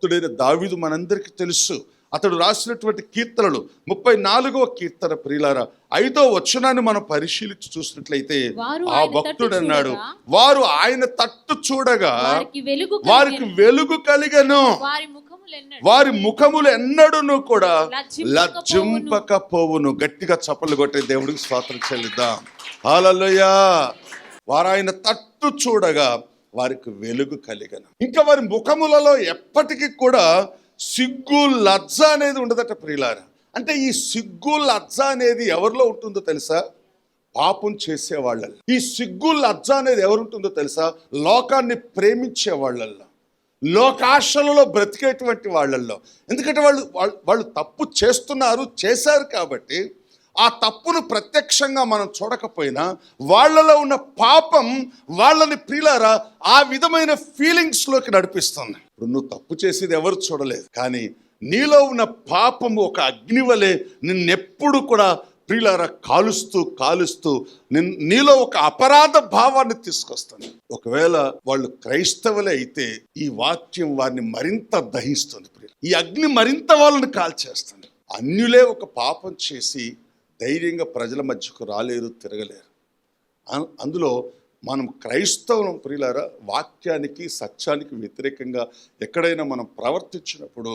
భక్తుడైన దావీదు మనందరికీ తెలుసు. అతడు రాసినటువంటి కీర్తనలు ముప్పై నాలుగవ కీర్తన ప్రియులారా ఐదో వచనాన్ని మనం పరిశీలించి చూసినట్లయితే ఆ భక్తుడు అన్నాడు వారు ఆయన తట్టు చూడగా వారికి వెలుగు కలిగెను. వారి ముఖములు ఎన్నడూను కూడా లజ్జింపకపోవును. లజ్జింపకపోవును. గట్టిగా చప్పలు కొట్టే దేవుడికి స్వాతంత్రం చెల్లిద్దాం. హాలలోయా వారు ఆయన తట్టు చూడగా వారికి వెలుగు కలిగను. ఇంకా వారి ముఖములలో ఎప్పటికీ కూడా సిగ్గు లజ్జ అనేది ఉండదట ప్రియులారా. అంటే ఈ సిగ్గు లజ్జ అనేది ఎవరిలో ఉంటుందో తెలుసా? పాపం చేసే వాళ్ళల్లో ఈ సిగ్గు లజ్జ అనేది ఎవరుంటుందో తెలుసా? లోకాన్ని ప్రేమించే వాళ్ళల్లో లోకాశలలో బ్రతికేటువంటి వాళ్ళల్లో. ఎందుకంటే వాళ్ళు వాళ్ళు వాళ్ళు తప్పు చేస్తున్నారు చేశారు కాబట్టి ఆ తప్పును ప్రత్యక్షంగా మనం చూడకపోయినా వాళ్ళలో ఉన్న పాపం వాళ్ళని ప్రియులారా ఆ విధమైన ఫీలింగ్స్లోకి నడిపిస్తుంది. ఇప్పుడు నువ్వు తప్పు చేసేది ఎవరు చూడలేదు కానీ నీలో ఉన్న పాపము ఒక అగ్ని వలె నిన్నెప్పుడు కూడా ప్రియులారా కాలుస్తూ కాలుస్తూ నిన్- నీలో ఒక అపరాధ భావాన్ని తీసుకొస్తుంది. ఒకవేళ వాళ్ళు క్రైస్తవులే అయితే ఈ వాక్యం వారిని మరింత దహిస్తుంది ప్రియులు ఈ అగ్ని మరింత వాళ్ళని కాల్చేస్తుంది. అన్యులే ఒక పాపం చేసి ధైర్యంగా ప్రజల మధ్యకు రాలేరు తిరగలేరు. అందులో మనం క్రైస్తవం ప్రియులారా వాక్యానికి సత్యానికి వ్యతిరేకంగా ఎక్కడైనా మనం ప్రవర్తించినప్పుడు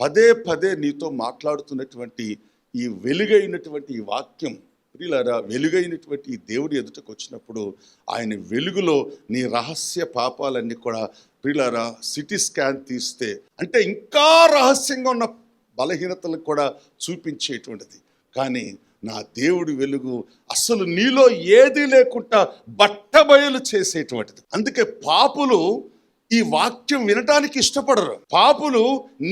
పదే పదే నీతో మాట్లాడుతున్నటువంటి ఈ వెలుగైనటువంటి ఈ వాక్యం ప్రియులారా వెలుగైనటువంటి ఈ దేవుడి ఎదుటకు వచ్చినప్పుడు ఆయన వెలుగులో నీ రహస్య పాపాలన్నీ కూడా ప్రియులారా సిటీ స్కాన్ తీస్తే అంటే ఇంకా రహస్యంగా ఉన్న బలహీనతలకు కూడా చూపించేటువంటిది. కానీ నా దేవుడి వెలుగు అసలు నీలో ఏది లేకుండా బట్టబయలు చేసేటువంటిది. అందుకే పాపులు ఈ వాక్యం వినటానికి ఇష్టపడరు. పాపులు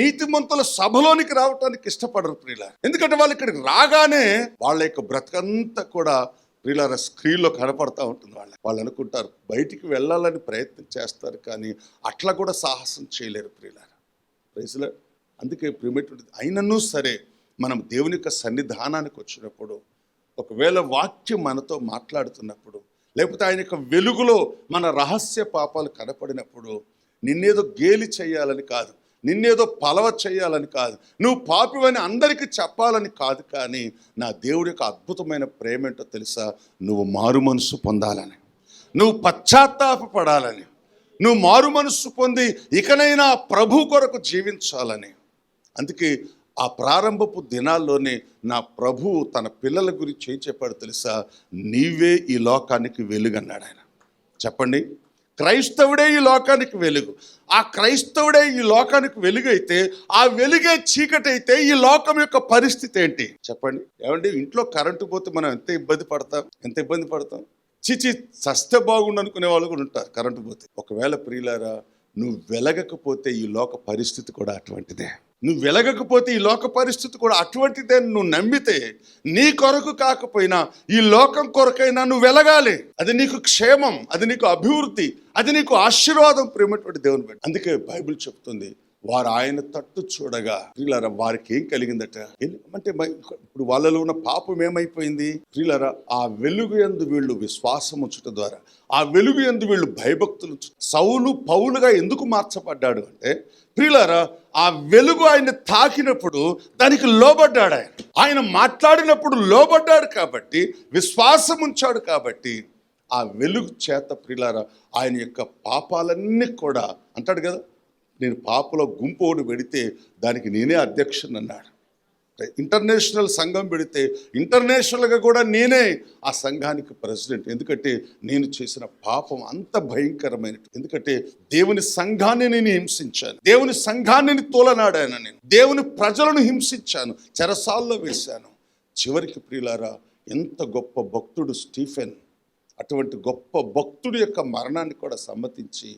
నీతిమంతుల సభలోనికి రావటానికి ఇష్టపడరు ప్రియుల ఎందుకంటే వాళ్ళు ఇక్కడికి రాగానే వాళ్ళ యొక్క బ్రతకంతా కూడా ప్రియులారా స్క్రీన్లో కనపడతా ఉంటుంది వాళ్ళ వాళ్ళు అనుకుంటారు బయటికి వెళ్ళాలని ప్రయత్నం చేస్తారు కానీ అట్లా కూడా సాహసం చేయలేరు ప్రియులార. ప్రైజ్లో అందుకే ప్రియమైనటువంటి అయినను సరే మనం దేవుని యొక్క సన్నిధానానికి వచ్చినప్పుడు ఒకవేళ వాక్యం మనతో మాట్లాడుతున్నప్పుడు లేకపోతే ఆయన యొక్క వెలుగులో మన రహస్య పాపాలు కనపడినప్పుడు నిన్నేదో గేలి చేయాలని కాదు నిన్నేదో పలవ చేయాలని కాదు నువ్వు పాపివని అందరికీ చెప్పాలని కాదు కానీ నా దేవుడి యొక్క అద్భుతమైన ప్రేమ ఏంటో తెలుసా? నువ్వు మారు మనసు పొందాలని నువ్వు పశ్చాత్తాపడాలని నువ్వు మారు మనస్సు పొంది ఇకనైనా ప్రభు కొరకు జీవించాలని. అందుకే ఆ ప్రారంభపు దినాల్లోనే నా ప్రభువు తన పిల్లల గురించి ఏం చెప్పాడు తెలుసా? నీవే ఈ లోకానికి వెలుగన్నాడు ఆయన. చెప్పండి. క్రైస్తవుడే ఈ లోకానికి వెలుగు. ఆ క్రైస్తవుడే ఈ లోకానికి వెలుగైతే ఆ వెలుగే చీకటి అయితే ఈ లోకం యొక్క పరిస్థితి ఏంటి? చెప్పండి. ఏమండి? ఇంట్లో కరెంటు పోతే మనం ఎంత ఇబ్బంది పడతాం? ఎంత ఇబ్బంది పడతాం? చిచి చస్తే బాగుండు అనుకునే వాళ్ళు కూడా ఉంటారు కరెంటు పోతే. ఒకవేళ ప్రియులారా నువ్వు వెలగకపోతే ఈ లోక పరిస్థితి కూడా అటువంటిదే. నువ్వు వెలగకపోతే ఈ లోక పరిస్థితి కూడా అటువంటిదే నువ్వు నమ్మితే నీ కొరకు కాకపోయినా ఈ లోకం కొరకైనా నువ్వు వెలగాలి. అది నీకు క్షేమం అది నీకు అభివృద్ధి అది నీకు ఆశీర్వాదం ప్రేమటువంటి దేవుని బట్టి అందుకే బైబిల్ చెప్తుంది వారు ఆయన తట్టు చూడగా ప్రియులారా వారికి ఏం కలిగిందట? అంటే ఇప్పుడు వాళ్ళలో ఉన్న పాపం ఏమైపోయింది? ప్రియులారా ఆ వెలుగు ఎందు వీళ్ళు విశ్వాసం ఉంచుట ద్వారా ఆ వెలుగు ఎందు వీళ్ళు భయభక్తులు సౌలు పౌలుగా ఎందుకు మార్చబడ్డాడు అంటే ప్రియులారా ఆ వెలుగు ఆయన తాకినప్పుడు దానికి లోబడ్డాడు ఆయన. ఆయన మాట్లాడినప్పుడు లోబడ్డాడు కాబట్టి విశ్వాసం ఉంచాడు కాబట్టి ఆ వెలుగు చేత ప్రియులారా ఆయన యొక్క పాపాలన్నీ కూడా అంటాడు కదా నేను పాపలో గుంపు ఒకటి పెడితే దానికి నేనే అధ్యక్షుని అన్నాడు. ఇంటర్నేషనల్ సంఘం పెడితే ఇంటర్నేషనల్గా కూడా నేనే ఆ సంఘానికి ప్రెసిడెంట్. ఎందుకంటే నేను చేసిన పాపం అంత భయంకరమైన ఎందుకంటే దేవుని సంఘాన్ని నేను హింసించాను. దేవుని సంఘాన్ని తోలనాడాను నేను. దేవుని ప్రజలను హింసించాను. చెరసాల్లో వేశాను. చివరికి ప్రియులారా ఎంత గొప్ప భక్తుడు స్టీఫెన్. అటువంటి గొప్ప భక్తుడి యొక్క మరణాన్ని కూడా సమ్మతించి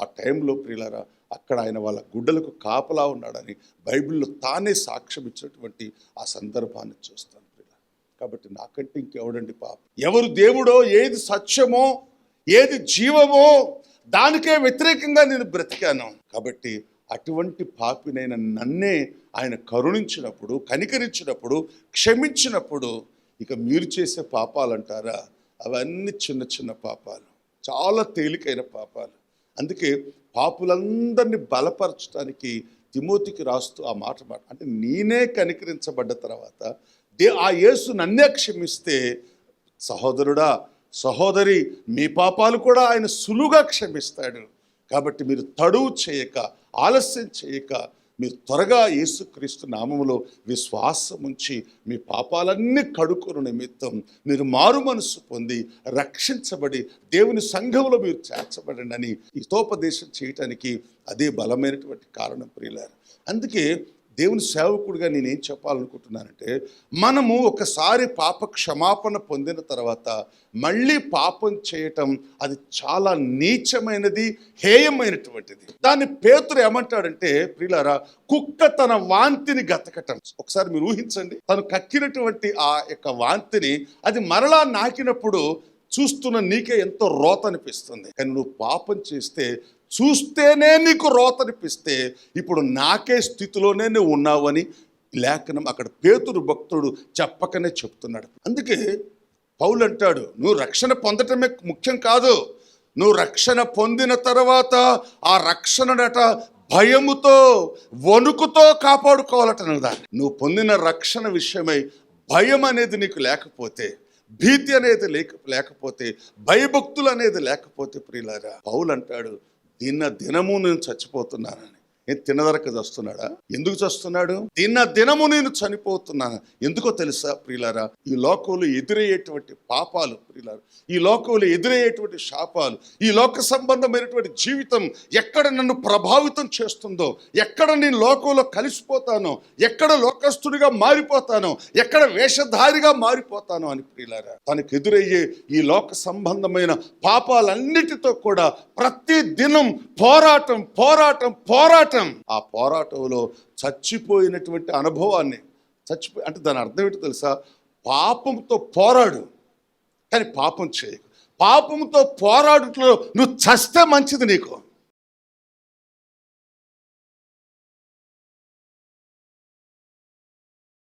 ఆ టైంలో ప్రియులారా అక్కడ ఆయన వాళ్ళ గుడ్డలకు కాపలా ఉన్నాడని బైబిల్లో తానే సాక్ష్యం ఇచ్చినటువంటి ఆ సందర్భాన్ని చూస్తాను ప్రియులారా. కాబట్టి నాకంటే ఇంకెవడండి పాప? ఎవరు దేవుడో ఏది సత్యమో ఏది జీవమో దానికే వ్యతిరేకంగా నేను బ్రతికాను. కాబట్టి అటువంటి పాపినైన నన్నే ఆయన కరుణించినప్పుడు కనికరించినప్పుడు క్షమించినప్పుడు ఇక మీరు చేసే పాపాలు అంటారా అవన్నీ చిన్న చిన్న పాపాలు చాలా తేలికైన పాపాలు. అందుకే పాపులందరినీ బలపరచడానికి తిమోతికి రాస్తూ ఆ మాట మాట. అంటే నేనే కనికరించబడ్డ తర్వాత దే ఆ యేసు నన్నే క్షమిస్తే సహోదరుడా సహోదరి మీ పాపాలు కూడా ఆయన సులువుగా క్షమిస్తాడు. కాబట్టి మీరు తడువు చేయక ఆలస్యం చేయక మీరు త్వరగా యేసుక్రీస్తు నామములో విశ్వాసం ఉంచి మీ పాపాలన్నీ కడుక్కుని నిమిత్తం మీరు మారు మనసు పొంది రక్షించబడి దేవుని సంఘంలో మీరు చేర్చబడండి అని హితోపదేశం చేయటానికి అదే బలమైనటువంటి కారణం ప్రియులారు. అందుకే దేవుని సేవకుడిగా నేనేం చెప్పాలనుకుంటున్నానంటే మనము ఒకసారి పాప క్షమాపణ పొందిన తర్వాత మళ్ళీ పాపం చేయటం అది చాలా నీచమైనది హేయమైనటువంటిది. దాన్ని పేతురు ఏమంటాడంటే ప్రియులారా కుక్క తన వాంతిని గతకటం. ఒకసారి మీరు ఊహించండి తను కక్కినటువంటి ఆ యొక్క వాంతిని అది మరలా నాకినప్పుడు చూస్తున్న నీకే ఎంతో రోత అనిపిస్తుంది కానీ నువ్వు పాపం చేస్తే చూస్తేనే నీకు రోతనిపిస్తే ఇప్పుడు నాకే స్థితిలోనే నువ్వు ఉన్నావని లేఖనం అక్కడ పేతురు భక్తుడు చెప్పకనే చెప్తున్నాడు. అందుకే పౌలు అంటాడు నువ్వు రక్షణ పొందటమే ముఖ్యం కాదు. నువ్వు రక్షణ పొందిన తర్వాత ఆ రక్షణనట భయముతో వణుకుతో కాపాడుకోవాలట నువ్వు దాన్ని. నువ్వు పొందిన రక్షణ విషయమై భయం అనేది నీకు లేకపోతే భీతి అనేది లేక లేకపోతే భయభక్తులు అనేది లేకపోతే ప్రియులారా పౌలు అంటాడు దిన దినము నేను చచ్చిపోతున్నానని. ఏ తినదరక చస్తున్నాడా? ఎందుకు చస్తున్నాడు? దిన దినము నేను చనిపోతున్నాను ఎందుకో తెలుసా ప్రియులారా? ఈ లోకంలో ఎదురయ్యేటువంటి పాపాలు ప్రియులారు ఈ లోకంలో ఎదురయ్యేటువంటి శాపాలు ఈ లోక సంబంధమైనటువంటి జీవితం ఎక్కడ నన్ను ప్రభావితం చేస్తుందో ఎక్కడ నేను లోకంలో కలిసిపోతానో ఎక్కడ లోకస్తుడిగా మారిపోతానో ఎక్కడ వేషధారిగా మారిపోతానో అని ప్రియులారా తనకు ఎదురయ్యే ఈ లోక సంబంధమైన పాపాలన్నిటితో కూడా ప్రతి దినం పోరాటం పోరాటం పోరాటం. ఆ పోరాటంలో చచ్చిపోయినటువంటి అనుభవాన్ని చచ్చిపోయి అంటే దాని అర్థం ఏంటో తెలుసా? పాపంతో పోరాడు కానీ పాపం చేయకు. పాపంతో పోరాడుట్లో నువ్వు చస్తే మంచిది నీకు.